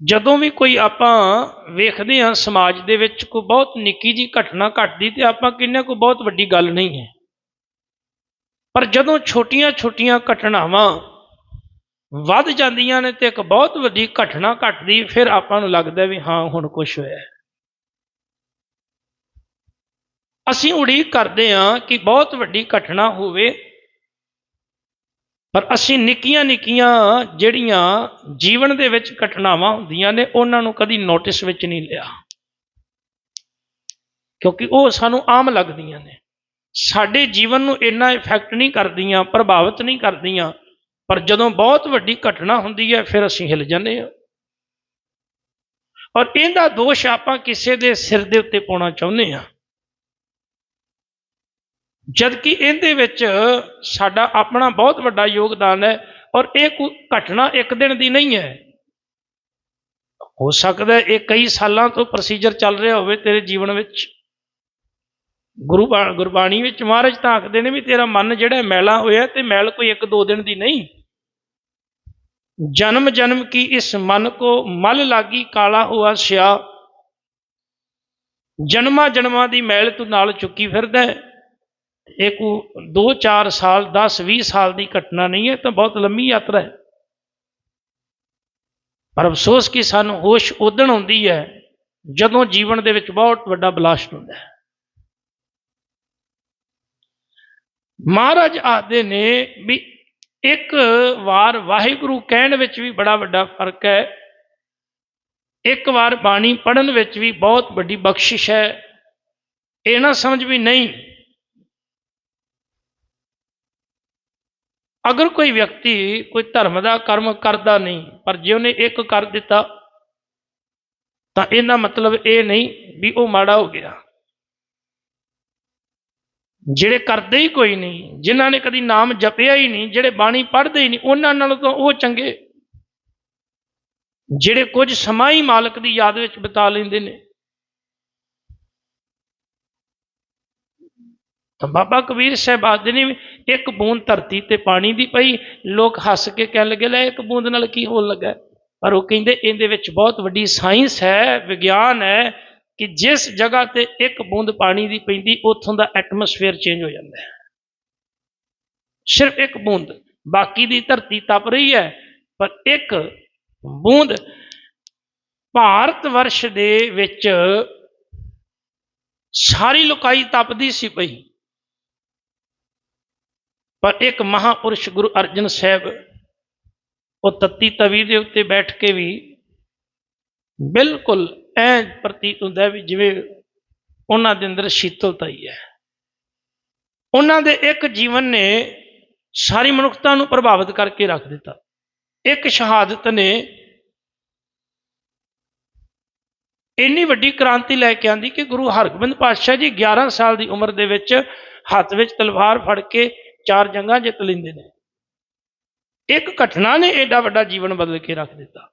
ਜਦੋਂ ਵੀ ਕੋਈ ਆਪਾਂ ਵੇਖਦੇ ਹਾਂ ਸਮਾਜ ਦੇ ਵਿੱਚ ਕੋਈ ਬਹੁਤ ਨਿੱਕੀ ਜੀ ਘਟਨਾ ਘਟਦੀ ਤੇ ਆਪਾਂ ਕਹਿੰਦੇ ਕੋਈ ਬਹੁਤ ਵੱਡੀ ਗੱਲ ਨਹੀਂ ਹੈ। ਪਰ ਜਦੋਂ ਛੋਟੀਆਂ-ਛੋਟੀਆਂ ਘਟਨਾਵਾਂ ਵੱਧ ਜਾਂਦੀਆਂ ਨੇ ਤੇ ਇੱਕ ਬਹੁਤ ਵੱਡੀ ਘਟਨਾ ਘਟਦੀ, ਫਿਰ ਆਪਾਂ ਨੂੰ ਲੱਗਦਾ ਵੀ ਹਾਂ, ਹੁਣ ਕੁਝ ਹੋਇਆ ਅਸੀਂ ਉਡੀਕ ਕਰਦੇ ਹਾਂ ਕਿ ਬਹੁਤ ਵੱਡੀ ਘਟਨਾ ਹੋਵੇ ਪਰ ਅਸੀਂ ਨਿੱਕੀਆਂ ਨਿੱਕੀਆਂ ਜਿਹੜੀਆਂ ਜੀਵਨ ਦੇ ਵਿੱਚ ਘਟਨਾਵਾਂ ਹੁੰਦੀਆਂ ਨੇ, ਉਹਨਾਂ ਨੂੰ ਕਦੀ ਨੋਟਿਸ ਵਿੱਚ ਨਹੀਂ ਲਿਆ। ਕਿਉਂਕਿ ਉਹ ਸਾਨੂੰ ਆਮ ਲੱਗਦੀਆਂ ਨੇ। ਸਾਡੇ ਜੀਵਨ ਨੂੰ ਇੰਨਾ ਇਫੈਕਟ ਨਹੀਂ ਕਰਦੀਆਂ, ਪ੍ਰਭਾਵਿਤ ਨਹੀਂ ਕਰਦੀਆਂ, ਪਰ ਜਦੋਂ ਬਹੁਤ ਵੱਡੀ ਘਟਨਾ ਹੁੰਦੀ ਹੈ, ਫਿਰ ਅਸੀਂ ਹਿਲ ਜਾਂਦੇ ਹਾਂ। ਔਰ ਇਹਦਾ ਦੋਸ਼ ਆਪਾਂ ਕਿਸੇ ਦੇ ਸਿਰ ਦੇ ਉੱਤੇ ਪਾਉਣਾ ਚਾਹੁੰਦੇ ਹਾਂ। ਜਦ ਕਿ ਇਹਦੇ ਵਿੱਚ ਸਾਡਾ ਆਪਣਾ ਬਹੁਤ ਵੱਡਾ ਯੋਗਦਾਨ ਹੈ ਔਰ ਇਹ ਕੋਈ ਘਟਨਾ ਇੱਕ ਦਿਨ ਦੀ ਨਹੀਂ ਹੈ। ਹੋ ਸਕਦਾ ਇਹ ਕਈ ਸਾਲਾਂ ਤੋਂ ਪ੍ਰੋਸੀਜਰ ਚੱਲ ਰਿਹਾ ਹੋਵੇ ਤੇਰੇ ਜੀਵਨ ਵਿੱਚ। ਗੁਰੂ ਬਾ- ਗੁਰਬਾਣੀ ਵਿੱਚ ਮਹਾਰਾਜ ਤਾਂ ਆਖਦੇ ਨੇ ਵੀ ਤੇਰਾ ਮਨ ਜਿਹੜਾ ਮੈਲਾ ਹੋਇਆ ਤੇ ਮੈਲ ਕੋਈ ਇੱਕ ਦੋ ਦਿਨ ਦੀ ਨਹੀਂ। ਜਨਮ ਜਨਮ ਕੀ ਇਸ ਮਨ ਕੋ ਮਲ ਲਾਗੀ ਕਾਲਾ ਹੁਆ ਸਿਆ। ਜਨਮਾਂ ਜਨਮਾਂ ਦੀ ਮੈਲ ਤੂੰ ਨਾਲ ਚੁੱਕੀ ਫਿਰਦਾ ਹੈ। ਇਹ ਕੋ 2-4 ਸਾਲ 10-20 ਸਾਲ ਦੀ ਘਟਨਾ ਨਹੀਂ ਹੈ, ਤਾਂ ਬਹੁਤ ਲੰਮੀ ਯਾਤਰਾ ਹੈ। ਪਰ ਅਫਸੋਸ ਕਿ ਸਾਨੂੰ ਹੋਸ਼ ਉਦਣ ਆਉਂਦੀ ਹੈ, ਜਦੋਂ ਜੀਵਨ ਦੇ ਵਿੱਚ ਬਹੁਤ ਵੱਡਾ ਬਲਾਸਟ ਹੁੰਦਾ ਹੈ। ਮਹਾਰਾਜ ਆਖਦੇ ਨੇ ਵੀ ਇੱਕ ਵਾਰ ਵਾਹਿਗੁਰੂ ਕਹਿਣ ਵਿੱਚ ਵੀ ਬੜਾ ਵੱਡਾ ਫ਼ਰਕ ਹੈ। ਇੱਕ ਵਾਰ ਬਾਣੀ ਪੜਨ ਵਿੱਚ ਵੀ ਬਹੁਤ ਵੱਡੀ ਬਖਸ਼ਿਸ਼ ਹੈ। ਇਹ ਨਾ ਸਮਝ ਵੀ ਨਹੀਂ ਅਗਰ ਕੋਈ ਵਿਅਕਤੀ ਕੋਈ ਧਰਮ ਦਾ ਕਰਮ ਕਰਦਾ ਨਹੀਂ, ਪਰ ਜੇ ਉਹਨੇ ਇੱਕ ਕਰ ਦਿੱਤਾ, ਤਾਂ ਇਹਦਾ ਮਤਲਬ ਇਹ ਨਹੀਂ ਵੀ ਉਹ ਮਾੜਾ ਹੋ ਗਿਆ। ਜਿਹੜੇ ਕਰਦੇ ਹੀ ਕੋਈ ਨਹੀਂ, ਜਿਨ੍ਹਾਂ ਨੇ ਕਦੀ ਨਾਮ ਜਪਿਆ ਹੀ ਨਹੀਂ, ਜਿਹੜੇ ਬਾਣੀ ਪੜ੍ਹਦੇ ਹੀ ਨਹੀਂ, ਉਹਨਾਂ ਨਾਲੋਂ ਤਾਂ ਉਹ ਚੰਗੇ। ਜਿਹੜੇ ਕੁਝ ਸਮਾਂ ਹੀ ਮਾਲਕ ਦੀ ਯਾਦ ਵਿੱਚ ਬਿਤਾ ਲੈਂਦੇ ਨੇ ਤਾਂ ਬਾਬਾ ਕਬੀਰ ਸਾਹਿਬ ਆਖਦੇ ਨੇ ਵੀ ਇੱਕ ਬੂੰਦ ਧਰਤੀ ਤੇ ਪਾਣੀ ਦੀ ਪਈ, ਲੋਕ ਹੱਸ ਕੇ ਕਹਿਣ ਲੱਗੇ, ਲੈ ਇੱਕ ਬੂੰਦ ਨਾਲ ਕੀ ਹੋਣ ਲੱਗਾ? ਪਰ ਉਹ ਕਹਿੰਦੇ, ਇਹਦੇ ਵਿੱਚ ਬਹੁਤ ਵੱਡੀ ਸਾਇੰਸ ਹੈ, ਵਿਗਿਆਨ ਹੈ ਕਿ ਜਿਸ ਜਗ੍ਹਾ ਤੇ ਇੱਕ ਬੂੰਦ ਪਾਣੀ ਦੀ ਪੈਂਦੀ, ਉੱਥੋਂ ਦਾ ਐਟਮੋਸਫੇਅਰ ਚੇਂਜ ਹੋ ਜਾਂਦਾ ਹੈ। ਸਿਰਫ ਇੱਕ ਬੂੰਦ, ਬਾਕੀ ਦੀ ਧਰਤੀ ਤਪ ਰਹੀ ਹੈ, ਪਰ ਇੱਕ ਬੂੰਦ ਭਾਰਤ ਵਰਸ਼ ਦੇ ਵਿੱਚ ਸਾਰੀ ਲੋਕਾਈ ਤਪਦੀ ਸੀ ਪਈ। ਪਰ ਇੱਕ ਮਹਾਪੁਰਸ਼ ਗੁਰੂ ਅਰਜਨ ਸਾਹਿਬ, ਉਹ ਤੱਤੀ ਤਵੀ ਦੇ ਉੱਤੇ ਬੈਠ ਕੇ ਵੀ ਬਿਲਕੁਲ ਐ ਪ੍ਰਤੀਤ ਹੁੰਦਾ ਵੀ ਜਿਵੇਂ ਉਹਨਾਂ ਦੇ ਅੰਦਰ ਸ਼ੀਤਲਤਾ ਹੀ ਹੈ। ਉਹਨਾਂ ਦੇ ਇੱਕ ਜੀਵਨ ਨੇ ਸਾਰੀ ਮਨੁੱਖਤਾ ਨੂੰ ਪ੍ਰਭਾਵਿਤ ਕਰਕੇ ਰੱਖ ਦਿੱਤਾ। ਇੱਕ ਸ਼ਹਾਦਤ ਨੇ ਇੰਨੀ ਵੱਡੀ ਕ੍ਰਾਂਤੀ ਲੈ ਕੇ ਆਂਦੀ ਕਿ ਗੁਰੂ ਹਰਗੋਬਿੰਦ ਪਾਤਸ਼ਾਹ ਜੀ 11 ਸਾਲ ਦੀ ਉਮਰ ਦੇ ਵਿੱਚ ਹੱਥ ਵਿੱਚ ਤਲਵਾਰ ਫੜ ਕੇ ਚਾਰ ਜੰਗਾਂ ਜਿੱਤ ਲੈਂਦੇ ਨੇ। ਇੱਕ ਘਟਨਾ ਨੇ ਐਡਾ ਵੱਡਾ ਜੀਵਨ ਬਦਲ ਕੇ ਰੱਖ ਦਿੱਤਾ।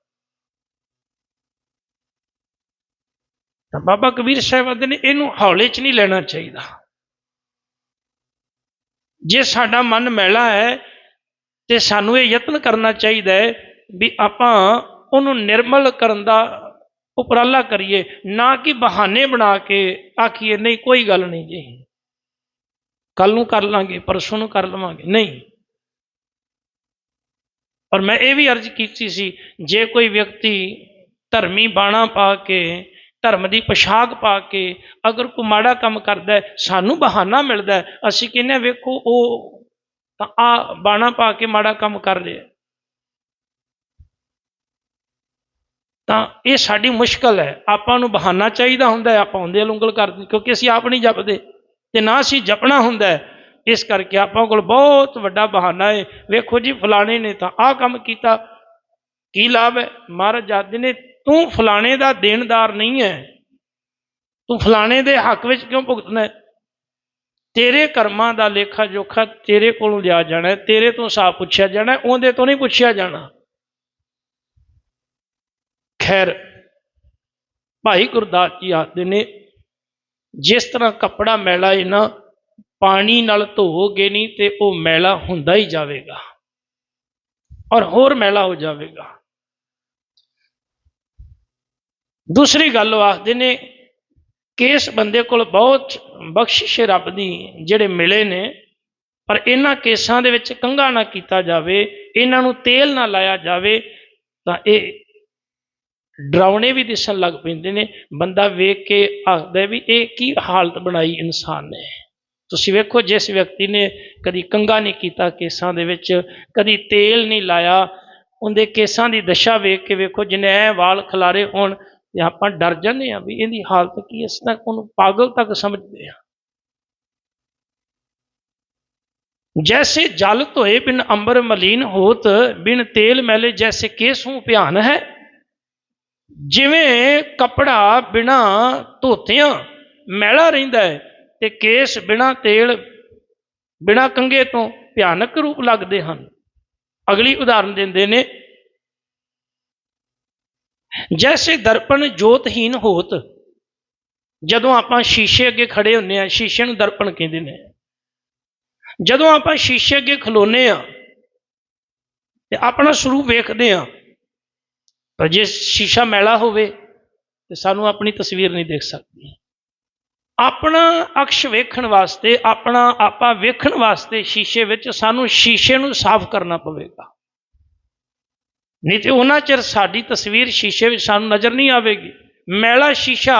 ਤਾਂ ਬਾਬਾ ਕਬੀਰ ਸਾਹਿਬ ਨੇ ਇਹਨੂੰ ਹੌਲੇ 'ਚ ਨਹੀਂ ਲੈਣਾ ਚਾਹੀਦਾ। ਜੇ ਸਾਡਾ ਮਨ ਮੈਲਾ ਹੈ ਤੇ ਸਾਨੂੰ ਇਹ ਯਤਨ ਕਰਨਾ ਚਾਹੀਦਾ ਹੈ ਵੀ ਆਪਾਂ ਉਹਨੂੰ ਨਿਰਮਲ ਕਰਨ ਦਾ ਉਪਰਾਲਾ ਕਰੀਏ, ਨਾ ਕਿ ਬਹਾਨੇ ਬਣਾ ਕੇ ਆਖੀਏ, ਨਹੀਂ, ਕੋਈ ਗੱਲ ਨਹੀਂ ਜੀ। ਕੱਲ ਨੂੰ ਕਰ ਲਾਂਗੇ ਪਰਸੋਂ ਨੂੰ ਕਰ ਲਵਾਂਗੇ। ਨਹੀਂ। ਪਰ ਮੈਂ ਇਹ ਵੀ ਅਰਜ਼ ਕੀਤੀ ਸੀ ਜੇ ਕੋਈ ਵਿਅਕਤੀ ਧਰਮੀ ਬਾਣਾ ਪਾ ਕੇ ਧਰਮ ਦੀ ਪੋਸ਼ਾਕ ਪਾ ਕੇ ਅਗਰ ਕੋਈ ਮਾੜਾ ਕੰਮ ਕਰਦਾ ਸਾਨੂੰ ਬਹਾਨਾ ਮਿਲਦਾ ਅਸੀਂ ਕਹਿੰਦੇ ਹਾਂ, ਵੇਖੋ ਉਹ ਤਾਂ ਆ ਬਾਣਾ ਪਾ ਕੇ ਮਾੜਾ ਕੰਮ ਕਰ ਰਿਹਾ ਤਾਂ ਇਹ ਸਾਡੀ ਮੁਸ਼ਕਲ ਹੈ। ਆਪਾਂ ਨੂੰ ਬਹਾਨਾ ਚਾਹੀਦਾ ਹੁੰਦਾ ਹੈ ਆਪਾਂ ਹੁੰਦੇ ਉਂਗਲ ਕਰਦੇ ਕਿਉਂਕਿ ਅਸੀਂ ਆਪ ਨਹੀਂ ਜਪਦੇ। ਤੇ ਨਾ ਸੀ ਜਪਣਾ ਹੁੰਦਾ ਇਸ ਕਰਕੇ ਆਪਾਂ ਕੋਲ ਬਹੁਤ ਵੱਡਾ ਬਹਾਨਾ ਹੈ। ਵੇਖੋ ਜੀ, ਫਲਾਣੇ ਨੇ ਤਾਂ ਆਹ ਕੰਮ ਕੀਤਾ। ਕੀ ਲਾਭ ਹੈ? ਮਹਾਰਾਜ ਜਾਦੇ ਨੇ, ਤੂੰ ਫਲਾਣੇ ਦਾ ਦੇਣਦਾਰ ਨਹੀਂ ਹੈ। ਤੂੰ ਫਲਾਣੇ ਦੇ ਹੱਕ ਵਿੱਚ ਕਿਉਂ ਭੁਗਤਣਾ ਹੈ? ਤੇਰੇ ਕਰਮਾਂ ਦਾ ਲੇਖਾ ਜੋਖਾ ਤੇਰੇ ਕੋਲੋਂ ਲਿਆ ਜਾਣਾ ਤੇਰੇ ਤੋਂ ਹਿਸਾਬ ਪੁੱਛਿਆ ਜਾਣਾ ਉਹਦੇ ਤੋਂ ਨਹੀਂ ਪੁੱਛਿਆ ਜਾਣਾ। ਖੈਰ, ਭਾਈ ਗੁਰਦਾਸ ਜੀ ਆਖਦੇ ਨੇ ਜਿਸ ਤਰ੍ਹਾਂ ਕੱਪੜਾ ਮੈਲਾ ਹੈ ਨਾ, ਪਾਣੀ ਨਾਲ ਧੋਵੋਗੇ ਨਹੀਂ ਤੇ ਉਹ ਮੈਲਾ ਹੁੰਦਾ ਹੀ ਜਾਵੇਗਾ। ਔਰ ਹੋਰ ਮੈਲਾ ਹੋ ਜਾਵੇਗਾ। ਦੂਸਰੀ ਗੱਲ ਉਹ ਆਖਦੇ ਨੇ ਕਿ ਇਸ ਬੰਦੇ ਕੋਲ ਬਹੁਤ ਬਖਸ਼ਿਸ਼ ਰੱਬ ਦੀ ਜਿਹੜੇ ਮਿਲੇ ਨੇ, ਪਰ ਇਹਨਾਂ ਕੇਸਾਂ ਦੇ ਵਿੱਚ ਕੰਗਾ ਨਾ ਕੀਤਾ ਜਾਵੇ, ਇਹਨਾਂ ਨੂੰ ਤੇਲ ਨਾ ਲਾਇਆ ਜਾਵੇ, ਤਾਂ ਇਹ ਡਰਾਉਣੇ ਵੀ ਦਿਸਣ ਲੱਗ ਪੈਂਦੇ ਨੇ। ਬੰਦਾ ਵੇਖ ਕੇ ਆਖਦਾ ਵੀ ਇਹ ਕੀ ਹਾਲਤ ਬਣਾਈ ਇਨਸਾਨ ਨੇ। ਤੁਸੀਂ ਵੇਖੋ, ਜਿਸ ਵਿਅਕਤੀ ਨੇ ਕਦੀ ਕੰਗਾ ਨਹੀਂ ਕੀਤਾ ਕੇਸਾਂ ਦੇ ਵਿੱਚ, ਕਦੀ ਤੇਲ ਨਹੀਂ ਲਾਇਆ, ਉਹਦੇ ਕੇਸਾਂ ਦੀ ਦਸ਼ਾ ਵੇਖ ਕੇ ਵੇਖੋ, ਜਿਹਨੇ ਐ ਵਾਲ ਖਲਾਰੇ ਹੋਣ, ਤੇ ਆਪਾਂ ਡਰ ਜਾਂਦੇ ਆ ਵੀ ਇਹਦੀ ਹਾਲਤ ਕੀ ਹੈ ਇਸ ਤੱਕ ਉਹਨੂੰ ਪਾਗਲ ਤੱਕ ਸਮਝਦੇ ਆ ਜੈਸੇ ਜਲ ਧੋਏ ਬਿਨ ਅੰਬਰ ਮਲੀਨ ਹੋਤ, ਬਿਨ ਤੇਲ ਮੈਲੇ ਜੈਸੇ ਕੇਸੂ ਭਿਆਨ ਹੈ ਜਿਵੇਂ ਕਪੜਾ ਬਿਨਾ ਧੋਤਿਆਂ ਮੈਲਾ ਰਹਿੰਦਾ ਹੈ ਤੇ ਕੇਸ ਬਿਨਾ ਤੇਲ, ਬਿਨਾ ਕੰਗੇ ਤੋਂ ਭਿਆਨਕ ਰੂਪ ਲੱਗਦੇ ਹਨ। ਅਗਲੀ ਉਦਾਹਰਨ ਦਿੰਦੇ ਨੇ, ਜੈਸੇ ਦਰਪਣ ਜੋਤਹੀਨ ਹੋਤ, ਜਦੋਂ ਆਪਾਂ ਸ਼ੀਸ਼ੇ ਅੱਗੇ ਖੜੇ ਹੁੰਨੇ ਆ ਸ਼ੀਸ਼ੇ ਨੂੰ ਦਰਪਣ ਕਹਿੰਦੇ ਨੇ। ਜਦੋਂ ਆਪਾਂ ਸ਼ੀਸ਼ੇ ਅੱਗੇ ਖਲੋਨੇ ਆ ਤੇ ਆਪਣਾ ਸਰੂਪ ਵੇਖਦੇ ਆ ਪਰ ਜੇ ਸ਼ੀਸ਼ਾ ਮੈਲਾ ਹੋਵੇ, ਤੇ ਸਾਨੂੰ ਆਪਣੀ ਤਸਵੀਰ ਨਹੀਂ ਦੇਖ ਸਕਦੀ। ਆਪਣਾ ਅਕਸ਼ ਵੇਖਣ ਵਾਸਤੇ, ਆਪਣਾ ਆਪਾ ਵੇਖਣ ਵਾਸਤੇ ਸ਼ੀਸ਼ੇ ਵਿੱਚ ਸਾਨੂੰ ਸ਼ੀਸ਼ੇ ਨੂੰ ਸਾਫ਼ ਕਰਨਾ ਪਵੇਗਾ। ਨਹੀਂ ਤੇ ਉਹਨਾਂ ਚਿਰ ਸਾਡੀ ਤਸਵੀਰ ਸ਼ੀਸ਼ੇ ਵਿੱਚ ਸਾਨੂੰ ਨਜ਼ਰ ਨਹੀਂ ਆਵੇਗੀ। ਮੈਲਾ ਸ਼ੀਸ਼ਾ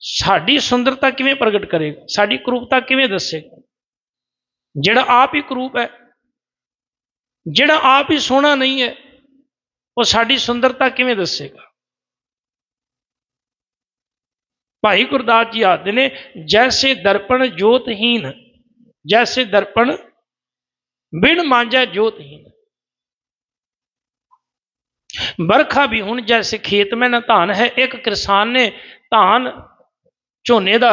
ਸਾਡੀ ਸੁੰਦਰਤਾ ਕਿਵੇਂ ਪ੍ਰਗਟ ਕਰੇਗਾ? ਸਾਡੀ ਕਰੂਪਤਾ ਕਿਵੇਂ ਦੱਸੇਗਾ? ਜਿਹੜਾ ਆਪ ਹੀ ਕਰੂਪ ਹੈ, ਜਿਹੜਾ ਆਪ ਹੀ ਸੋਹਣਾ ਨਹੀਂ ਹੈ ਉਹ ਸਾਡੀ ਸੁੰਦਰਤਾ ਕਿਵੇਂ ਦੱਸੇਗਾ? ਭਾਈ ਗੁਰਦਾਸ ਜੀ ਆਖਦੇ ਨੇ, ਜੈਸੇ ਦਰਪਣ ਜੋਤਹੀਨ, ਜੈਸੇ ਦਰਪਣ ਬਿਨ ਮਾਂਜਾ ਜੋਤਹੀਨ। ਬਰਖਾ ਵੀ ਹੁਣ ਜੈਸੇ ਖੇਤ ਮੈਂ ਨਾ ਧਾਨ ਹੈ, ਇੱਕ ਕਿਸਾਨ ਨੇ ਧਾਨ ਝੋਨੇ ਦਾ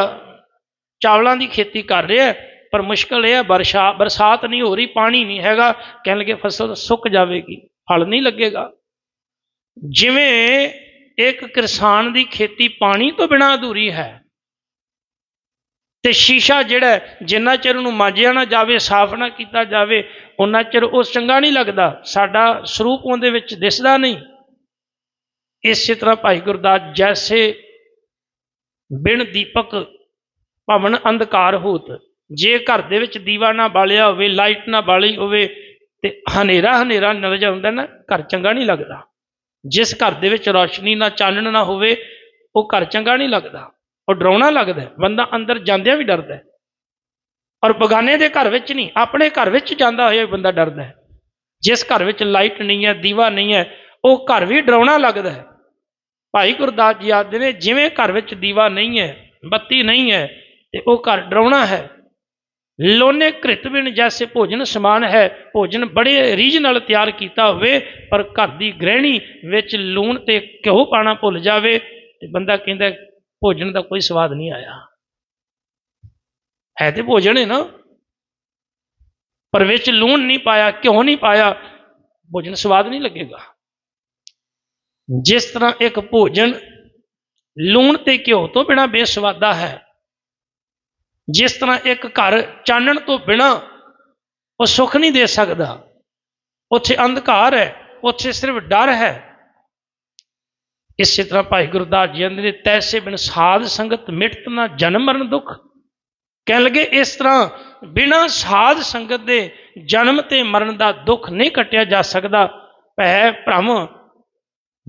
ਚਾਵਲਾਂ ਦੀ ਖੇਤੀ ਕਰ ਰਿਹਾ ਪਰ ਮੁਸ਼ਕਲ ਇਹ ਹੈ ਬਰਸ਼ਾ ਬਰਸਾਤ ਨਹੀਂ ਹੋ ਰਹੀ, ਪਾਣੀ ਨਹੀਂ ਹੈਗਾ, ਕਹਿਣ ਲੱਗੇ ਫਸਲ ਸੁੱਕ ਜਾਵੇਗੀ, ਫਲ ਨਹੀਂ ਲੱਗੇਗਾ। ਜਿਵੇਂ ਇੱਕ ਕਿਸਾਨ ਦੀ ਖੇਤੀ ਪਾਣੀ ਤੋਂ ਬਿਨਾਂ ਅਧੂਰੀ ਹੈ, ਤੇ ਸ਼ੀਸ਼ਾ ਜਿਹੜਾ ਜਿੰਨਾ ਚਿਰ ਉਹਨੂੰ ਮਾਂਜਿਆ ਨਾ ਜਾਵੇ, ਸਾਫ਼ ਨਾ ਕੀਤਾ ਜਾਵੇ ਉਹਨਾਂ ਚਿਰ ਉਹ ਚੰਗਾ ਨਹੀਂ ਲੱਗਦਾ, ਸਾਡਾ ਸਰੂਪ ਉਹਦੇ ਵਿੱਚ ਦਿਸਦਾ ਨਹੀਂ। ਇਸੇ ਤਰ੍ਹਾਂ ਭਾਈ ਗੁਰਦਾਸ ਜੈਸੇ ਬਿਨ ਦੀਪਕ ਭਵਨ ਅੰਧਕਾਰ ਹੋਤ, ਜੇ ਘਰ ਦੇ ਵਿੱਚ ਦੀਵਾ ਨਾ ਬਾਲਿਆ ਹੋਵੇ, ਲਾਈਟ ਨਾ ਬਾਲੀ ਹੋਵੇ, ਤੇ ਹਨੇਰਾ ਹਨੇਰਾ ਨਜ਼ਰ ਆਉਂਦਾ ਨਾ, ਘਰ ਚੰਗਾ ਨਹੀਂ ਲੱਗਦਾ। ਜਿਸ ਘਰ ਦੇ ਵਿੱਚ ਰੌਸ਼ਨੀ ਨਾ ਚਾਨਣ ਨਾ ਹੋਵੇ, ਉਹ ਘਰ ਚੰਗਾ ਨਹੀਂ ਲੱਗਦਾ, ਉਹ ਡਰਾਉਣਾ ਲੱਗਦਾ ਬੰਦਾ ਅੰਦਰ ਜਾਂਦਿਆਂ ਵੀ ਡਰਦਾ ਔਰ ਬਗਾਨੇ ਦੇ ਘਰ ਵਿੱਚ ਨਹੀਂ, ਆਪਣੇ ਘਰ ਵਿੱਚ ਜਾਂਦਾ ਹੋਇਆ ਵੀ ਬੰਦਾ ਡਰਦਾ ਹੈ। ਜਿਸ ਘਰ ਵਿੱਚ ਲਾਈਟ ਨਹੀਂ ਹੈ, ਦੀਵਾ ਨਹੀਂ ਹੈ, ਉਹ ਘਰ ਵੀ ਡਰਾਉਣਾ ਲੱਗਦਾ ਹੈ। ਭਾਈ ਗੁਰਦਾਸ ਜੀ ਆਖਦੇ ਨੇ, ਜਿਵੇਂ ਘਰ ਵਿੱਚ ਦੀਵਾ ਨਹੀਂ ਹੈ, ਬੱਤੀ ਨਹੀਂ ਹੈ, ਤੇ ਉਹ ਘਰ ਡਰਾਉਣਾ ਹੈ। ਲੋਨੇ ਘ੍ਰਿਤ ਬਿਨ ਜੈਸੇ ਭੋਜਨ ਸਮਾਨ ਹੈ। ਭੋਜਨ ਬੜੇ ਰੀਝ ਨਾਲ ਤਿਆਰ ਕੀਤਾ ਹੋਵੇ, ਪਰ ਘਰ ਦੀ ਗ੍ਰਹਿਣੀ ਵਿੱਚ ਲੂਣ ਤੇ ਘਿਓ ਪਾਣਾ ਭੁੱਲ ਜਾਵੇ ਤੇ ਬੰਦਾ ਕਹਿੰਦਾ ਭੋਜਨ ਦਾ ਕੋਈ ਸਵਾਦ ਨਹੀਂ ਆਇਆ। ਹੈ ਤੇ ਭੋਜਨ ਹੈ ਨਾ। ਪਰ ਵਿੱਚ ਲੂਣ ਨਹੀਂ ਪਾਇਆ, ਘਿਓ ਨਹੀਂ ਪਾਇਆ, ਭੋਜਨ ਸਵਾਦ ਨਹੀਂ ਲੱਗੇਗਾ। ਜਿਸ ਤਰ੍ਹਾਂ ਇੱਕ ਭੋਜਨ ਲੂਣ ਤੇ ਘਿਓ ਤੋਂ ਬਿਨਾ ਬੇਸਵਾਦਾ ਹੈ ਜਿਸ ਤਰ੍ਹਾਂ ਇੱਕ ਘਰ ਚਾਨਣ ਤੋਂ ਬਿਨਾ ਉਹ ਸੁੱਖ ਨਹੀਂ ਦੇ ਸਕਦਾ। ਉੱਥੇ ਅੰਧਕਾਰ ਹੈ, ਉੱਥੇ ਸਿਰਫ ਡਰ ਹੈ। ਇਸੇ ਤਰ੍ਹਾਂ ਭਾਈ ਗੁਰਦਾਸ ਜੀ ਕਹਿੰਦੇ ਨੇ, ਤੈਸੇ ਬਿਨ ਸਾਧ ਸੰਗਤ ਮਿਟਤ ਨਾ ਜਨਮ ਮਰਨ ਦੁੱਖ। ਕਹਿਣ ਲੱਗੇ, ਇਸ ਤਰ੍ਹਾਂ ਬਿਨਾਂ ਸਾਧ ਸੰਗਤ ਦੇ ਜਨਮ ਤੇ ਮਰਨ ਦਾ ਦੁੱਖ ਨਹੀਂ ਕੱਟਿਆ ਜਾ ਸਕਦਾ। ਭੈ ਭ੍ਰਮ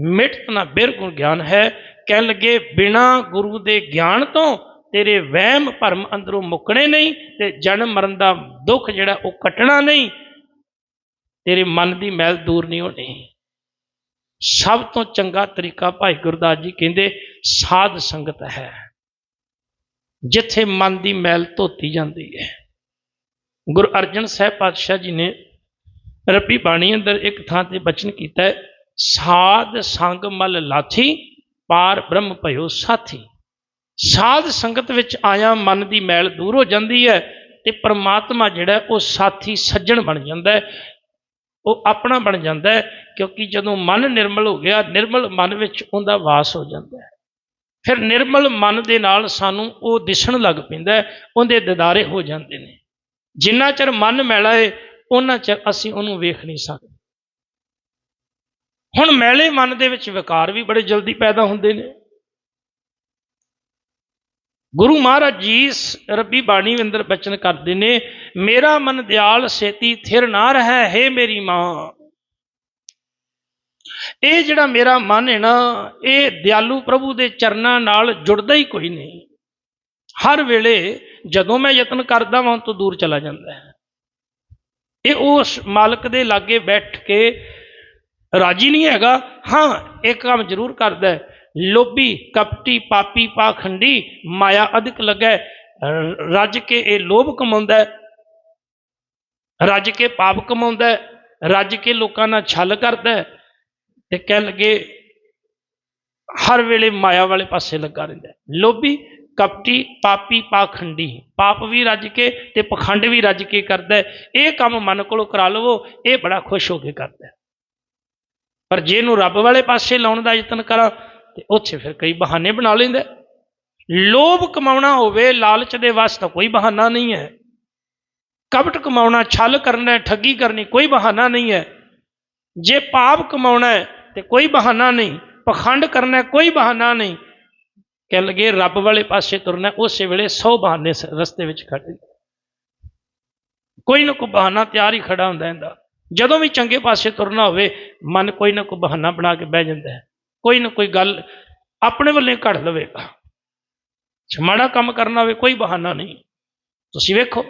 ਮਿਟਤ ਨਾ ਬਿਰਗੁਣ ਗਿਆਨ ਹੈ। ਕਹਿਣ ਲੱਗੇ, ਬਿਨਾਂ ਗੁਰੂ ਦੇ ਗਿਆਨ ਤੋਂ ਤੇਰੇ ਵਹਿਮ ਭਰਮ ਅੰਦਰੋਂ ਮੁੱਕਣੇ ਨਹੀਂ ਤੇ ਜਨਮ ਮਰਨ ਦਾ ਦੁੱਖ ਜਿਹੜਾ ਉਹ ਕੱਟਣਾ ਨਹੀਂ। ਤੇਰੇ ਮਨ ਦੀ ਮੈਲ ਦੂਰ ਨਹੀਂ ਹੋਣੀ। ਸਭ ਤੋਂ ਚੰਗਾ ਤਰੀਕਾ ਭਾਈ ਗੁਰਦਾਸ ਜੀ ਕਹਿੰਦੇ, ਸਾਧ ਸੰਗਤ ਹੈ। ਜਿੱਥੇ ਮਨ ਦੀ ਮੈਲ ਧੋਤੀ ਜਾਂਦੀ ਹੈ। ਗੁਰੂ ਅਰਜਨ ਸਾਹਿਬ ਪਾਤਸ਼ਾਹ ਜੀ ਨੇ ਰੱਬੀ ਬਾਣੀ ਅੰਦਰ ਇੱਕ ਥਾਂ ਤੇ ਬਚਨ ਕੀਤਾ ਹੈ, ਸਾਧ ਸੰਗ ਮਲ ਲਾਥੀ, ਪਾਰ ਬ੍ਰਹਮ ਭਇਓ ਸਾਥੀ। ਸਾਧ ਸੰਗਤ ਵਿੱਚ ਆਇਆ ਮਨ ਦੀ ਮੈਲ ਦੂਰ ਹੋ ਜਾਂਦੀ ਹੈ ਤੇ ਪ੍ਰਮਾਤਮਾ ਜਿਹੜਾ ਉਹ ਸਾਥੀ ਸੱਜਣ ਬਣ ਜਾਂਦਾ ਹੈ। ਉਹ ਆਪਣਾ ਬਣ ਜਾਂਦਾ ਹੈ ਕਿਉਂਕਿ ਜਦੋਂ ਮਨ ਨਿਰਮਲ ਹੋ ਗਿਆ, ਨਿਰਮਲ ਮਨ ਵਿੱਚ ਉਹਦਾ ਵਾਸ ਹੋ ਜਾਂਦਾ ਹੈ। ਫਿਰ ਨਿਰਮਲ ਮਨ ਦੇ ਨਾਲ ਸਾਨੂੰ ਉਹ ਦਿਸਣ ਲੱਗ ਪੈਂਦਾ ਉਹਦੇ ਦਿਦਾਰੇ ਹੋ ਜਾਂਦੇ ਨੇ। ਜਿੰਨਾ ਚਿਰ ਮਨ ਮੈਲਾ ਹੈ ਉਹਨਾਂ ਚਿਰ ਅਸੀਂ ਉਹਨੂੰ ਵੇਖ ਨਹੀਂ ਸਕਦੇ। ਹੁਣ ਮੈਲੇ ਮਨ ਦੇ ਵਿੱਚ ਵਿਕਾਰ ਵੀ ਬੜੇ ਜਲਦੀ ਪੈਦਾ ਹੁੰਦੇ ਨੇ। ਗੁਰੂ ਮਹਾਰਾਜ ਜੀ ਰੱਬੀ ਬਾਣੀ ਅੰਦਰ ਬਚਨ ਕਰਦੇ ਨੇ, ਮੇਰਾ ਮਨ ਦਿਆਲ ਸੇਤੀ ਥਿਰ ਨਾ ਰਹੈ, ਹੈ ਮੇਰੀ ਮਾਂ। ਇਹ ਜਿਹੜਾ ਮੇਰਾ ਮਨ ਹੈ ਨਾ, ਇਹ ਦਿਆਲੂ ਪ੍ਰਭੂ ਦੇ ਚਰਨਾਂ ਨਾਲ ਜੁੜਦਾ ਹੀ ਕੋਈ ਨਹੀਂ। ਹਰ ਵੇਲੇ ਜਦੋਂ ਮੈਂ ਯਤਨ ਕਰਦਾ ਵਾਂ, ਉਹ ਤੋਂ ਦੂਰ ਚਲਾ ਜਾਂਦਾ ਹੈ। ਇਹ ਉਸ ਮਾਲਕ ਦੇ ਲਾਗੇ ਬੈਠ ਕੇ ਰਾਜੀ ਨਹੀਂ ਹੈਗਾ। ਹਾਂ ਇੱਕ ਕੰਮ ਜ਼ਰੂਰ ਕਰਦਾ ਹੈ। ਲੋਭੀ, ਕਪਟੀ, ਪਾਪੀ, ਪਾਖੰਡੀ, ਮਾਇਆ ਅਧਿਕ ਲੱਗੈ। ਰੱਜ ਕੇ ਇਹ ਲੋਭ ਕਮਾਉਂਦਾ ਰੱਜ ਕੇ ਪਾਪ ਕਮਾਉਂਦਾ ਰੱਜ ਕੇ ਲੋਕਾਂ ਨਾਲ ਛਲ ਕਰਦਾ ਤੇ ਕਹਿ ਲਗੇ, ਹਰ ਵੇਲੇ ਮਾਇਆ ਵਾਲੇ ਪਾਸੇ ਲੱਗਾ ਰਹਿੰਦਾ ਲੋਭੀ, ਕਪਟੀ, ਪਾਪੀ, ਪਾਖੰਡੀ। ਪਾਪ ਵੀ ਰੱਜ ਕੇ ਤੇ ਪਖੰਡ ਵੀ ਰੱਜ ਕੇ ਕਰਦਾ ਇਹ ਕੰਮ ਮਨ ਕੋਲੋਂ ਕਰਾ ਲਵੋ, ਇਹ ਬੜਾ ਖੁਸ਼ ਹੋ ਕੇ ਕਰਦਾ ਪਰ ਜੇ ਇਹਨੂੰ ਰੱਬ ਵਾਲੇ ਪਾਸੇ ਲਾਉਣ ਦਾ ਯਤਨ ਕਰਾਂ ਤੇ ਉੱਥੇ ਫਿਰ ਕਈ ਬਹਾਨੇ ਬਣਾ ਲੈਂਦਾ। ਲੋਭ ਕਮਾਉਣਾ ਹੋਵੇ, ਲਾਲਚ ਦੇ ਵਾਸਤੇ ਕੋਈ ਬਹਾਨਾ ਨਹੀਂ ਹੈ। ਕਪਟ ਕਮਾਉਣਾ, ਛਲ ਕਰਨਾ, ਠੱਗੀ ਕਰਨੀ ਕੋਈ ਬਹਾਨਾ ਨਹੀਂ ਹੈ। ਜੇ ਪਾਪ ਕਮਾਉਣਾ ਹੈ ਤੇ ਕੋਈ ਬਹਾਨਾ ਨਹੀਂ। ਪਖੰਡ ਕਰਨਾ ਕੋਈ ਬਹਾਨਾ ਨਹੀਂ। ਕਹਿ ਲਗੇ, ਰੱਬ ਵਾਲੇ ਪਾਸੇ ਤੁਰਨਾ ਉਸੇ ਵੇਲੇ 100 ਬਹਾਨੇ ਰਸਤੇ ਵਿੱਚ ਖੜੇ ਕੋਈ ਨਾ ਕੋਈ ਬਹਾਨਾ ਤਿਆਰ ਹੀ ਖੜਾ ਹੁੰਦਾ ਇਹਦਾ ਜਦੋਂ ਵੀ ਚੰਗੇ ਪਾਸੇ ਤੁਰਨਾ ਹੋਵੇ, ਮਨ ਕੋਈ ਨਾ ਕੋਈ ਬਹਾਨਾ ਬਣਾ ਕੇ ਬਹਿ ਜਾਂਦਾ ਹੈ। ਕੋਈ ਨਾ ਕੋਈ ਗੱਲ ਆਪਣੇ ਵੱਲੇ ਘੜ ਲਵੇਗਾ। ਜੇ ਮਾੜਾ ਕੰਮ ਕਰਨਾ ਹੋਵੇ, ਕੋਈ ਬਹਾਨਾ ਨਹੀਂ। ਤੁਸੀਂ ਵੇਖੋ,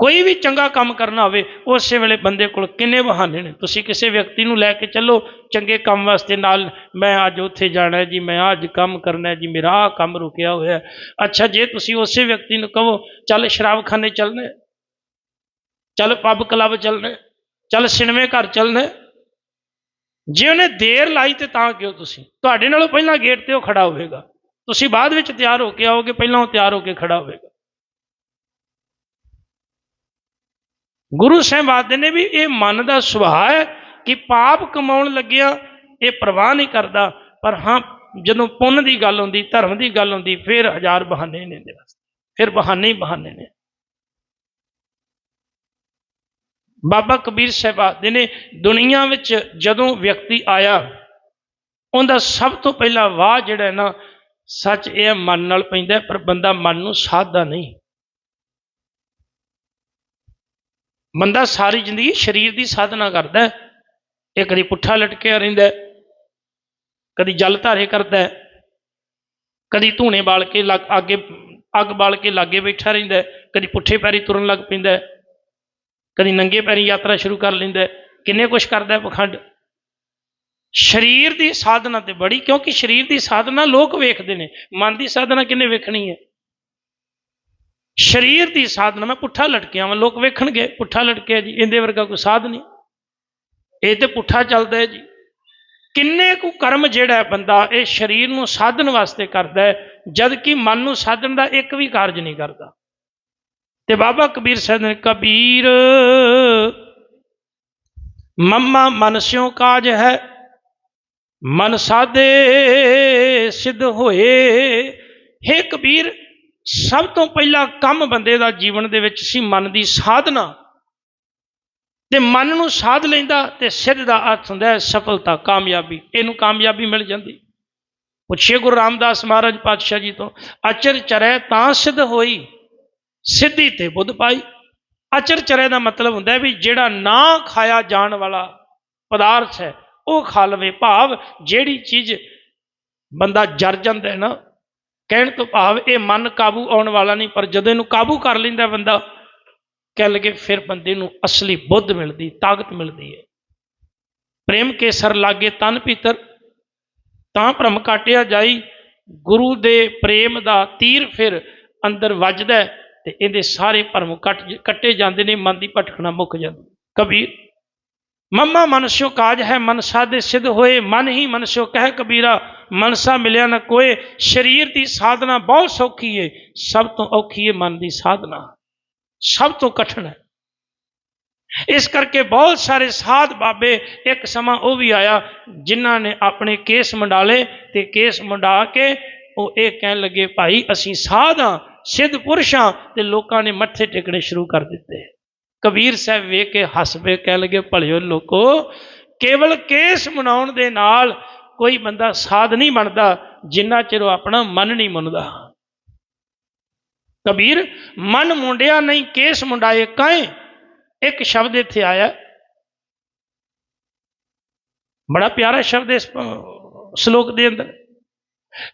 ਕੋਈ ਵੀ ਚੰਗਾ ਕੰਮ ਕਰਨਾ ਹੋਵੇ, ਉਸੇ ਵੇਲੇ ਬੰਦੇ ਕੋਲ ਕਿੰਨੇ ਬਹਾਨੇ ਨੇ। ਤੁਸੀਂ ਕਿਸੇ ਵਿਅਕਤੀ ਨੂੰ ਲੈ ਕੇ ਚੱਲੋ, ਚੰਗੇ ਕੰਮ ਵਾਸਤੇ ਨਾਲ, ਮੈਂ ਅੱਜ ਉੱਥੇ ਜਾਣਾ ਹੈ ਜੀ, ਮੈਂ ਅੱਜ ਕੰਮ ਕਰਨਾ ਹੈ ਜੀ, ਮੇਰਾ ਆਹ ਕੰਮ ਰੁਕਿਆ ਹੋਇਆ ਅੱਛਾ, ਜੇ ਤੁਸੀਂ ਉਸੇ ਵਿਅਕਤੀ ਨੂੰ ਕਹੋ, ਚੱਲ ਸ਼ਰਾਬਖਾਨੇ ਚੱਲਣਾ, ਚੱਲ ਪੱਬ ਕਲੱਬ ਚੱਲਣਾ, ਚੱਲ ਸਿਨੇਮੇ ਘਰ ਚੱਲਣਾ ਜੇ ਉਹਨੇ ਦੇਰ ਲਾਈ ਤੇ ਤਾਂ ਕਿਉਂ ਤੁਸੀਂ? ਤੁਹਾਡੇ ਨਾਲੋਂ ਪਹਿਲਾਂ ਗੇਟ ਤੇ ਉਹ ਖੜਾ ਹੋਵੇਗਾ। ਤੁਸੀਂ ਬਾਅਦ ਵਿੱਚ ਤਿਆਰ ਹੋ ਕੇ ਆਓਗੇ, ਪਹਿਲਾਂ ਉਹ ਤਿਆਰ ਹੋ ਕੇ ਖੜਾ ਹੋਵੇਗਾ। ਗੁਰੂ ਸਾਹਿਬ ਆਖਦੇ ਨੇ ਵੀ ਇਹ ਮਨ ਦਾ ਸੁਭਾਅ ਹੈ ਕਿ ਪਾਪ ਕਮਾਉਣ ਲੱਗਿਆ, ਇਹ ਪਰਵਾਹ ਨਹੀਂ ਕਰਦਾ। ਪਰ ਹਾਂ, ਜਦੋਂ ਪੁੰਨ ਦੀ ਗੱਲ ਹੁੰਦੀ, ਧਰਮ ਦੀ ਗੱਲ ਹੁੰਦੀ, ਫਿਰ ਹਜ਼ਾਰ ਬਹਾਨੇ ਨੇ ਇਹਦੇ ਵਾਸਤੇ। ਫਿਰ ਬਹਾਨੇ ਹੀ ਬਹਾਨੇ ਨੇ। ਬਾਬਾ ਕਬੀਰ ਸਾਹਿਬ ਆਖਦੇ ਨੇ ਦੁਨੀਆ ਵਿੱਚ ਜਦੋਂ ਵਿਅਕਤੀ ਆਇਆ ਉਹਦਾ ਸਭ ਤੋਂ ਪਹਿਲਾ ਵਾਹ ਜਿਹੜਾ ਨਾ ਸੱਚ ਇਹ ਹੈ, ਮਨ ਨਾਲ ਪੈਂਦਾ ਪਰ ਬੰਦਾ ਮਨ ਨੂੰ ਸਾਧਦਾ ਨਹੀਂ। ਬੰਦਾ ਸਾਰੀ ਜ਼ਿੰਦਗੀ ਸਰੀਰ ਦੀ ਸਾਧਨਾ ਕਰਦਾ ਇਹ ਕਦੀ ਪੁੱਠਾ ਲਟਕਿਆ ਰਹਿੰਦਾ ਕਦੀ ਜਲ ਧਾਰੇ ਕਰਦਾ ਕਦੀ ਧੂਣੇ ਬਾਲ ਕੇ ਲੱਗ ਅੱਗੇ ਅੱਗ ਬਾਲ ਕੇ ਲਾਗੇ ਬੈਠਾ ਰਹਿੰਦਾ ਕਦੀ ਪੁੱਠੇ ਪੈਰੀ ਤੁਰਨ ਲੱਗ ਪੈਂਦਾ ਕਦੀ ਨੰਗੇ ਪੈਰੀ ਯਾਤਰਾ ਸ਼ੁਰੂ ਕਰ ਲੈਂਦਾ ਕਿੰਨੇ ਕੁਛ ਕਰਦਾ ਪਖੰਡ। ਸਰੀਰ ਦੀ ਸਾਧਨਾ ਤੇ ਬੜੀ, ਕਿਉਂਕਿ ਸਰੀਰ ਦੀ ਸਾਧਨਾ ਲੋਕ ਵੇਖਦੇ ਨੇ, ਮਨ ਦੀ ਸਾਧਨਾ ਕਿੰਨੇ ਵੇਖਣੀ ਹੈ। ਸਰੀਰ ਦੀ ਸਾਧਨਾ, ਮੈਂ ਪੁੱਠਾ ਲਟਕਿਆ ਵਾਂ, ਲੋਕ ਵੇਖਣਗੇ, ਪੁੱਠਾ ਲਟਕਿਆ ਜੀ, ਇਹਦੇ ਵਰਗਾ ਕੋਈ ਸਾਧ ਨਹੀਂ। ਇਹ ਤੇ ਪੁੱਠਾ ਚੱਲਦਾ ਹੈ ਜੀ। ਕਿੰਨੇ ਕੁ ਕਰਮ ਜਿਹੜਾ ਬੰਦਾ, ਇਹ ਸਰੀਰ ਨੂੰ ਸਾਧਨ ਵਾਸਤੇ ਕਰਦਾ ਹੈ ਜਦ ਕਿ ਮਨ ਨੂੰ ਸਾਧਨ ਦਾ ਇੱਕ ਵੀ ਕਾਰਜ ਨਹੀਂ ਕਰਦਾ। ਤੇ ਬਾਬਾ ਕਬੀਰ ਸਾਹਿਬ ਨੇ ਕਬੀਰ, ਮੰਮਾ ਮਨ ਸਿਉ ਕਾਜ ਹੈ, ਮਨ ਸਾਧੇ ਸਿੱਧ ਹੋਏ। हे ਕਬੀਰ, ਸਭ ਤੋਂ ਪਹਿਲਾ ਕੰਮ ਬੰਦੇ ਦਾ ਜੀਵਨ ਦੇ ਵਿੱਚ ਸੀ ਮਨ ਦੀ ਸਾਧਨਾ। ਤੇ ਮਨ ਨੂੰ ਸਾਧ ਲੈਂਦਾ ਤੇ ਸਿੱਧ ਦਾ ਅਰਥ ਹੁੰਦਾ ਹੈ ਸਫਲਤਾ, ਕਾਮਯਾਬੀ। ਇਹਨੂੰ ਕਾਮਯਾਬੀ ਮਿਲ ਜਾਂਦੀ। ਪੁੱਛੇ ਗੁਰੂ ਰਾਮਦਾਸ ਮਹਾਰਾਜ ਪਾਤਸ਼ਾਹ ਜੀ ਤੋਂ, ਅਚਰ ਚਰੈ ਤਾਂ ਸਿੱਧ ਹੋਈ। ਸਿੱਧੀ ਤੇ ਬੁੱਧ ਪਾਈ। ਅਚਰ ਚਰੈ ਦਾ ਮਤਲਬ ਹੁੰਦਾ ਵੀ ਜਿਹੜਾ ਨਾ ਖਾਇਆ ਜਾਣ ਵਾਲਾ ਪਦਾਰਥ ਹੈ, ਉਹ ਖਾ ਲਵੇ। ਭਾਵ ਜਿਹੜੀ ਚੀਜ਼ ਬੰਦਾ ਜਰ ਜਾਂਦਾ ਹੈ ਨਾ, ਕਹਿਣ ਤੋਂ ਭਾਵ ਇਹ ਮਨ ਕਾਬੂ ਆਉਣ ਵਾਲਾ ਨਹੀਂ, ਪਰ ਜਦੋਂ ਇਹਨੂੰ ਕਾਬੂ ਕਰ ਲੈਂਦਾ ਬੰਦਾ, ਕਹਿ ਲਗੇ ਫਿਰ ਬੰਦੇ ਨੂੰ ਅਸਲੀ ਬੁੱਧ ਮਿਲਦੀ, ਤਾਕਤ ਮਿਲਦੀ ਹੈ। ਪ੍ਰੇਮ ਕੇਸਰ ਲਾਗੇ ਤਨ ਭੀਤਰ ਤਾਂ ਭਰਮ ਕਾਟਿਆ ਜਾਈ। ਗੁਰੂ ਦੇ ਪ੍ਰੇਮ ਦਾ ਤੀਰ ਫਿਰ ਅੰਦਰ ਵੱਜਦਾ ਤੇ ਇਹਦੇ ਸਾਰੇ ਭਰਮ ਕੱਟ ਕੱਟੇ ਜਾਂਦੇ ਨੇ, ਮਨ ਦੀ ਭਟਕਣਾ ਮੁੱਕ ਜਾਂਦੀ ਕਬੀਰ, ਮੰਮਾ ਮਨਸ਼ੋ ਕਾਜ ਹੈ, ਮਨਸਾ ਦੇ ਸਿੱਧ ਹੋਏ, ਮਨ ਹੀ ਮਨਸ਼ੋ ਕਹਿ ਕਬੀਰਾ, ਮਨਸਾ ਮਿਲਿਆ ਨਾ ਕੋਏ, ਸਰੀਰ ਦੀ ਸਾਧਨਾ ਬਹੁਤ ਸੌਖੀ ਹੈ ਸਭ ਤੋਂ ਔਖੀ ਹੈ ਮਨ ਦੀ ਸਾਧਨਾ। ਸਭ ਤੋਂ ਕਠਿਨ ਹੈ। ਇਸ ਕਰਕੇ ਬਹੁਤ ਸਾਰੇ ਸਾਧ ਬਾਬੇ ਇੱਕ ਸਮਾਂ ਉਹ ਵੀ ਆਇਆ, ਜਿਨ੍ਹਾਂ ਨੇ ਆਪਣੇ ਕੇਸ ਮੰਡਾਲੇ ਤੇ ਕੇਸ ਮੰਡਾ ਕੇ ਉਹ ਇਹ ਕਹਿਣ ਲੱਗੇ, ਭਾਈ, ਅਸੀਂ ਸਾਧ ਹਾਂ ਸਿੱਧ ਪੁਰਸ਼ਾਂ ਤੇ ਲੋਕਾਂ ਨੇ ਮੱਥੇ ਟੇਕਣੇ ਸ਼ੁਰੂ ਕਰ ਦਿੱਤੇ। ਕਬੀਰ ਸਾਹਿਬ ਵੇਖ ਕੇ ਹੱਸ ਪਏ ਕਹਿਣ ਲੱਗੇ, ਭਲਿਓ ਲੋਕੋ, ਕੇਵਲ ਕੇਸ ਮਨਾਉਣ ਦੇ ਨਾਲ ਕੋਈ ਬੰਦਾ ਸਾਧ ਨਹੀਂ ਬਣਦਾ, ਜਿੰਨਾ ਚਿਰ ਉਹ ਆਪਣਾ ਮਨ ਨਹੀਂ ਮੰਨਦਾ। ਕਬੀਰ, ਮਨ ਮੁੰਡਿਆ ਨਹੀਂ, ਕੇਸ ਮੁੰਡਾਏ ਕਾਏ ਇੱਕ ਸ਼ਬਦ ਇੱਥੇ ਆਇਆ। ਬੜਾ ਪਿਆਰਾ ਸ਼ਬਦ ਇਸ ਸ਼ਲੋਕ ਦੇ ਅੰਦਰ।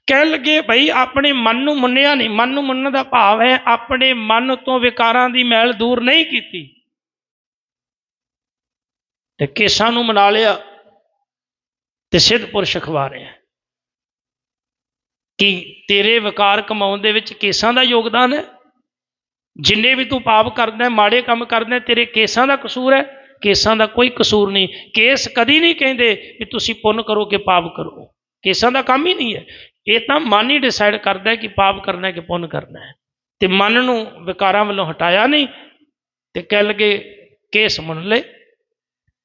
ਕਹਿਣ ਲੱਗੇ, ਭਈ ਆਪਣੇ ਮਨ ਨੂੰ ਮੰਨਿਆ ਨਹੀਂ। ਮਨ ਨੂੰ ਮੰਨਣ ਦਾ ਭਾਵ ਹੈ ਆਪਣੇ ਮਨ ਤੋਂ ਵਿਕਾਰਾਂ ਦੀ ਮੈਲ ਦੂਰ ਨਹੀਂ ਕੀਤੀ। ਤੇ ਕੇਸਾਂ ਨੂੰ ਮਨਾ ਲਿਆ ਤੇ ਸਿੱਧ ਪੁਰਸ਼ ਅਖਵਾ ਰਿਹਾ ਕਿ ਤੇਰੇ ਵਿਕਾਰ ਕਮਾਉਣ ਦੇ ਵਿੱਚ ਕੇਸਾਂ ਦਾ ਯੋਗਦਾਨ ਹੈ। ਜਿੰਨੇ ਵੀ ਤੂੰ ਪਾਪ ਕਰਦਾ ਮਾੜੇ ਕੰਮ ਕਰਦਾ ਤੇਰੇ ਕੇਸਾਂ ਦਾ ਕਸੂਰ ਹੈ। ਕੇਸਾਂ ਦਾ ਕੋਈ ਕਸੂਰ ਨਹੀਂ। ਕੇਸ ਕਦੀ ਨਹੀਂ ਕਹਿੰਦੇ ਕਿ ਤੁਸੀਂ ਪੁੰਨ ਕਰੋ ਕਿ ਪਾਪ ਕਰੋ। ਕੇਸਾਂ ਦਾ ਕੰਮ ਹੀ ਨਹੀਂ ਹੈ। ਇਹ ਤਾਂ ਮਨ ਹੀ ਡਿਸਾਈਡ ਕਰਦਾ ਕਿ ਪਾਪ ਕਰਨਾ ਕਿ ਪੁੰਨ ਕਰਨਾ ਹੈ। ਤੇ ਮਨ ਨੂੰ ਵਿਕਾਰਾਂ ਵੱਲੋਂ ਹਟਾਇਆ ਨਹੀਂ ਤੇ ਕਹਿ ਲਗੇ ਕੇਸ ਮੁੰਨ ਲੈ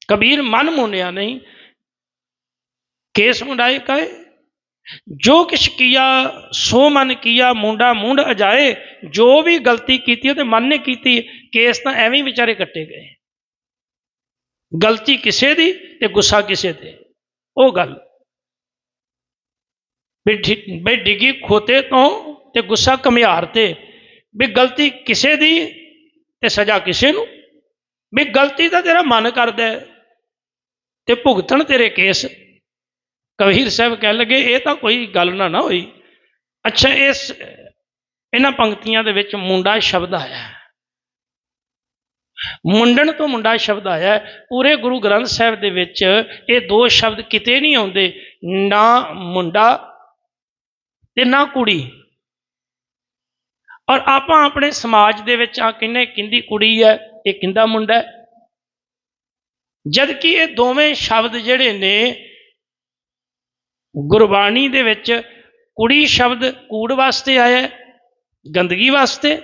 ਕਬੀਰ ਮਨ ਮੁੰਨਿਆ ਨਹੀਂ, ਕੇਸ ਮੁੰਡਾਏ ਕਹੇ, ਜੋ ਕਿਛ ਕੀਆ ਸੋ ਮਨ ਕੀਆ ਮੁੰਡਾ ਮੁੰਡ ਅਜਾਏ, ਜੋ ਵੀ ਗਲਤੀ ਕੀਤੀ ਉਹ ਤੇ ਮਨ ਨੇ ਕੀਤੀ, ਕੇਸ ਤਾਂ ਐਵੇਂ ਹੀ ਵਿਚਾਰੇ ਕੱਟੇ ਗਏ। ਗਲਤੀ ਕਿਸੇ ਦੀ ਤੇ ਗੁੱਸਾ ਕਿਸੇ ਤੇ। ਉਹ ਗੱਲ ਵੀ ਡਿ- ਡਿੱਗੀ ਖੋਤੇ ਤੋਂ ਤੇ ਗੁੱਸਾ ਕਮਿਆਰ ਤੇ ਵੀ ਗਲਤੀ ਕਿਸੇ ਦੀ ਤੇ ਸਜ਼ਾ ਕਿਸੇ ਨੂੰ। ਵੀ ਗਲਤੀ ਤਾਂ ਤੇਰਾ ਮਨ ਕਰਦਾ ਹੈ ਤੇ ਭੁਗਤਣ ਤੇਰੇ ਕੇਸ। ਕਬੀਰ ਸਾਹਿਬ ਕਹਿ ਲਗੇ, ਇਹ ਤਾਂ ਕੋਈ ਗੱਲ ਨਾ ਨਾ ਹੋਈ। ਅੱਛਾ, ਇਸ, ਇਹਨਾਂ ਪੰਕਤੀਆਂ ਦੇ ਵਿੱਚ ਮੁੰਡਾ ਸ਼ਬਦ ਆਇਆ ਮੁੰਡਣ ਤੋਂ ਮੁੰਡਾ ਸ਼ਬਦ ਆਇਆ ਪੂਰੇ ਗੁਰੂ ਗ੍ਰੰਥ ਸਾਹਿਬ ਦੇ ਵਿੱਚ ਇਹ ਦੋ ਸ਼ਬਦ ਕਿਤੇ ਨਹੀਂ ਆਉਂਦੇ। ਨਾ ਮੁੰਡਾ ਤੇ ਨਾ ਕੁੜੀ। ਔਰ ਆਪਾਂ ਆਪਣੇ ਸਮਾਜ ਦੇ ਵਿੱਚ ਆ ਕਿੰਨੇ ਕਿੰਦੀ ਕੁੜੀ ਹੈ, ਇਹ ਕਿੰਦਾ ਮੁੰਡਾ ਹੈ? ਜਦ ਕਿ ਇਹ ਦੋਵੇਂ ਸ਼ਬਦ ਜਿਹੜੇ ਨੇ, ਗੁਰਬਾਣੀ ਦੇ ਵਿੱਚ ਕੁੜੀ ਸ਼ਬਦ ਕੂੜ ਵਾਸਤੇ ਆਇਆ, ਗੰਦਗੀ ਵਾਸਤੇ,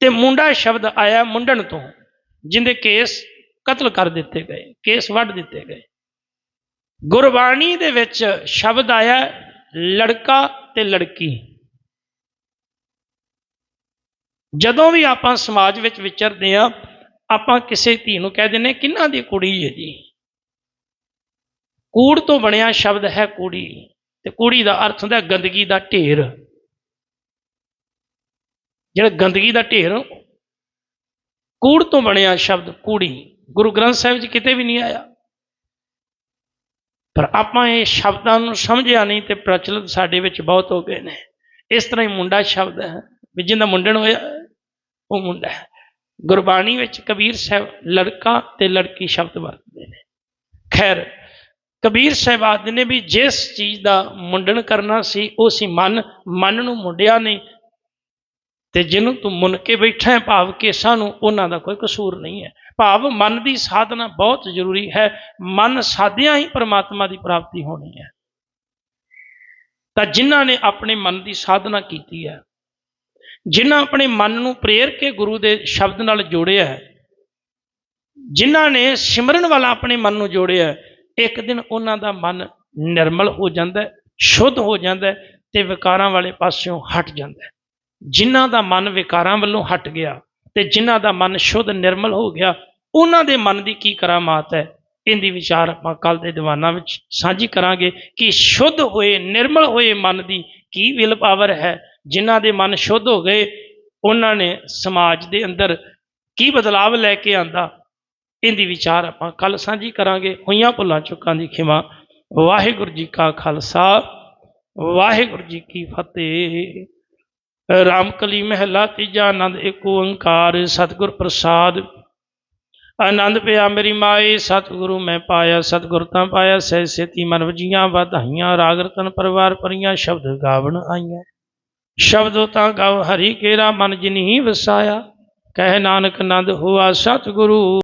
ਤੇ ਮੁੰਡਾ ਸ਼ਬਦ ਆਇਆ ਮੁੰਡਣ ਤੋਂ, ਜਿੰਦੇ ਕੇਸ ਕਤਲ ਕਰ ਦਿੱਤੇ ਗਏ, ਕੇਸ ਵੱਢ ਦਿੱਤੇ ਗਏ। ਗੁਰਬਾਣੀ ਦੇ ਵਿੱਚ ਸ਼ਬਦ ਆਇਆ ਲੜਕਾ ਤੇ ਲੜਕੀ। ਜਦੋਂ ਵੀ ਆਪਾਂ ਸਮਾਜ ਵਿੱਚ ਵਿਚਰਦੇ ਆ ਆਪਾਂ ਕਿਸੇ ਧੀ ਨੂੰ ਕਹਿ ਦਿੰਦੇ ਕਿੰਨਾ ਦੀ ਕੁੜੀ ਹੈ ਜੀ? ਕੂੜ ਤੋਂ ਬਣਿਆ ਸ਼ਬਦ ਹੈ ਕੁੜੀ ਤੇ ਕੁੜੀ ਦਾ ਅਰਥ ਹੁੰਦਾ ਗੰਦਗੀ ਦਾ ਢੇਰ। ਜਿਹੜਾ ਗੰਦਗੀ ਦਾ ਢੇਰ, ਕੂੜ ਤੋਂ ਬਣਿਆ ਸ਼ਬਦ ਕੁੜੀ। ਗੁਰੂ ਗ੍ਰੰਥ ਸਾਹਿਬ ਜੀ ਕਿਤੇ ਵੀ ਨਹੀਂ ਆਇਆ। ਪਰ ਆਪਾਂ ਇਹ ਸ਼ਬਦਾਂ ਨੂੰ ਸਮਝਿਆ ਨਹੀਂ ਤੇ ਪ੍ਰਚਲਿਤ ਸਾਡੇ ਵਿੱਚ ਬਹੁਤ ਹੋ ਗਏ ਨੇ। ਇਸ ਤਰ੍ਹਾਂ ਹੀ ਮੁੰਡਾ ਸ਼ਬਦ ਹੈ ਵੀ ਜਿਹਦਾ ਮੁੰਡਣ ਹੋਇਆ, ਉਹ ਮੁੰਡਾ ਹੈ। ਗੁਰਬਾਣੀ ਵਿੱਚ ਕਬੀਰ ਸਾਹਿਬ ਲੜਕਾ ਤੇ ਲੜਕੀ ਸ਼ਬਦ ਵਰਤਦੇ ਨੇ। ਖੈਰ, ਕਬੀਰ ਸਾਹਿਬ ਆਦਿ ਨੇ ਵੀ ਜਿਸ ਚੀਜ਼ ਦਾ ਮੁੰਡਣ ਕਰਨਾ ਸੀ, ਉਹ ਸੀ ਮਨ। ਮਨ ਨੂੰ ਮੁੰਡਿਆ ਨਹੀਂ ਤੇ ਜਿਹਨੂੰ ਤੂੰ ਮੁੰਨ ਕੇ ਬੈਠਾ ਹੈ, ਭਾਵ ਕੇਸਾਂ ਨੂੰ, ਉਹਨਾਂ ਦਾ ਕੋਈ ਕਸੂਰ ਨਹੀਂ ਹੈ। ਭਾਵ ਮਨ ਦੀ ਸਾਧਨਾ ਬਹੁਤ ਜ਼ਰੂਰੀ ਹੈ। ਮਨ ਸਾਧਿਆਂ ਹੀ ਪਰਮਾਤਮਾ ਦੀ ਪ੍ਰਾਪਤੀ ਹੋਣੀ ਹੈ। ਤਾਂ ਜਿਨ੍ਹਾਂ ਨੇ ਆਪਣੇ ਮਨ ਦੀ ਸਾਧਨਾ ਕੀਤੀ ਹੈ, ਜਿਨ੍ਹਾਂ ਆਪਣੇ ਮਨ ਨੂੰ ਪ੍ਰੇਰ ਕੇ ਗੁਰੂ ਦੇ ਸ਼ਬਦ ਨਾਲ ਜੋੜਿਆ ਹੈ, ਜਿਨ੍ਹਾਂ ਨੇ ਸਿਮਰਨ ਵਾਲਾ ਆਪਣੇ ਮਨ ਨੂੰ ਜੋੜਿਆ ਇੱਕ ਦਿਨ ਉਹਨਾਂ ਦਾ ਮਨ ਨਿਰਮਲ ਹੋ ਜਾਂਦਾ ਸ਼ੁੱਧ ਹੋ ਜਾਂਦਾ ਹੈ ਤੇ ਵਿਕਾਰਾਂ ਵਾਲੇ ਪਾਸਿਓਂ ਹਟ ਜਾਂਦਾ ਹੈ। ਜਿਨ੍ਹਾਂ ਦਾ ਮਨ ਵਿਕਾਰਾਂ ਵੱਲੋਂ ਹਟ ਗਿਆ ਤੇ ਜਿਨ੍ਹਾਂ ਦਾ ਮਨ ਸ਼ੁੱਧ ਨਿਰਮਲ ਹੋ ਗਿਆ, ਉਹਨਾਂ ਦੇ ਮਨ ਦੀ ਕੀ ਕਰਾਮਾਤ ਹੈ? ਇਹਦੀ ਵਿਚਾਰ ਆਪਾਂ ਕੱਲ ਦੇ ਦੀਵਾਨਾਂ ਵਿੱਚ ਸਾਂਝੀ ਕਰਾਂਗੇ ਕਿ ਸ਼ੁੱਧ ਹੋਏ, ਨਿਰਮਲ ਹੋਏ ਮਨ ਦੀ ਕੀ ਵਿਲ ਪਾਵਰ ਹੈ? ਜਿਨ੍ਹਾਂ ਦੇ ਮਨ ਸ਼ੁੱਧ ਹੋ ਗਏ, ਉਹਨਾਂ ਨੇ ਸਮਾਜ ਦੇ ਅੰਦਰ ਕੀ ਬਦਲਾਵ ਲੈ ਕੇ ਆਂਦਾ? ਇਹਦੀ ਵਿਚਾਰ ਆਪਾਂ ਕੱਲ ਸਾਂਝੀ ਕਰਾਂਗੇ। ਹੋਈਆਂ ਭੁੱਲਾਂ ਚੁੱਕਾਂ ਦੀ ਖਿਮਾ। ਵਾਹਿਗੁਰੂ ਜੀ ਕਾ ਖਾਲਸਾ, ਵਾਹਿਗੁਰੂ ਜੀ ਕੀ ਫਤਿਹ। ਰਾਮਕਲੀ ਮਹਿਲਾ ਤੀਜਾ ਆਨੰਦ ਏਕ ਓੰਕਾਰ, ਸਤਿਗੁਰ ਪ੍ਰਸਾਦ। ਆਨੰਦ ਪਿਆ ਮੇਰੀ ਮਾਏ, ਸਤਿਗੁਰੂ ਮੈਂ ਪਾਇਆ, ਸਤਿਗੁਰ ਤਾਂ ਪਾਇਆ, ਸਹਿ ਸੇਤੀ ਮਨ ਵਜੀਆਂ, ਵਧਾਈਆਂ, ਰਾਗ ਰਤਨ ਪਰਿਵਾਰ ਪਰੀਆਂ ਸ਼ਬਦ ਗਾਵਣ ਆਈਆਂ। ਸ਼ਬਦ ਤਾਂ ਗਾਵ, ਹਰੀ ਕੇਰਾ ਮਨ ਜਿਨਹੀ ਵਸਾਇਆ, ਕਹਿ ਨਾਨਕ ਨੰਦ ਹੋਆ, ਸਤਿਗੁਰੂ।